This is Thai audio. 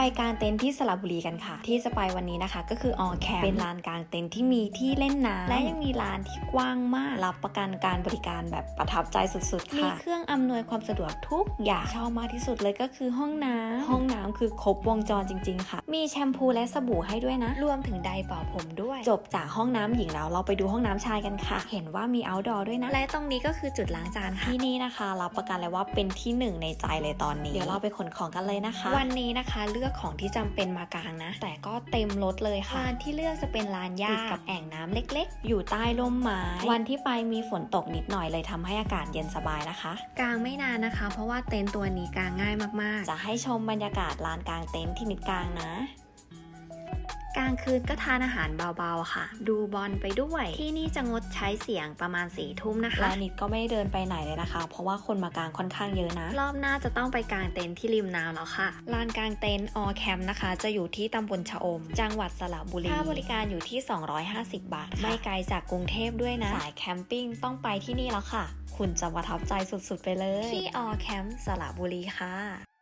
ไปกางเต็นท์ที่สระบุรีกันค่ะ ที่จะไปวันนี้นะคะ ก็คือออแคมเป็นลานกางเต็นท์ที่มีที่เล่นน้ำและยังมีลานที่กว้างมาก รับประกันการบริการแบบประทับใจสุดๆ ค่ะมีเครื่องอำนวยความสะดวกทุกอย่างชอบมากที่สุดเลยก็คือห้องน้ำห้องน้ำคือครบวงจรจริง ๆ ค่ะ มีแชมพูและสบู่ให้ด้วยนะ รวมถึงไดร์เป่าผมด้วย จบจากห้องน้ำหญิงแล้วเราไปดูห้องน้ำชายกันค่ะ เห็นว่ามี outdoor ด้วยนะ และตรงนี้ก็คือจุดล้างจานค่ะที่นี่นะคะ รับประกันเลยว่าเป็นที่หนึ่งในใจเลยตอนนี้ เดี๋ยวเราไปขนของกันเลยนะคะ วันนี้นะคะเลือกของที่จำเป็นมากางนะ แต่ก็เต็มรถเลยค่ะลานที่เลือกจะเป็นลานหญ้าติดกับแอ่งน้ำเล็กๆ อยู่ใต้ร่มไม้ วันที่ไปมีฝนตกนิดหน่อยเลยทำให้อากาศเย็นสบายนะคะกางไม่นานนะคะ เพราะว่าเต็นท์ตัวนี้กางง่ายมากๆ จะให้ชมบรรยากาศลานกางเต็นท์ที่นิดกางนะ กลางคืนก็ทานอาหารเบาๆค่ะ ดูบอลไปด้วยที่นี่จะงดใช้เสียงประมาณสี่ทุ่มนะคะและนิดก็ไม่ได้เดินไปไหนเลยนะคะ เพราะว่าคนมากางค่อนข้างเยอะนะ รอบหน้าจะต้องไปกางเต็นท์ที่ริมน้ำแล้วค่ะลานกางเต็นท์ออแคมป์นะคะ จะอยู่ที่ตำบลชะอม จังหวัดสระบุรีค่าบริการอยู่ที่ 250 บาทค่ะไม่ไกลจากกรุงเทพด้วยนะสายแคมปิ้งต้องไปที่นี่แล้วค่ะ คุณจะประทับใจสุดๆไปเลย ที่ออแคมป์สระบุรีค่ะ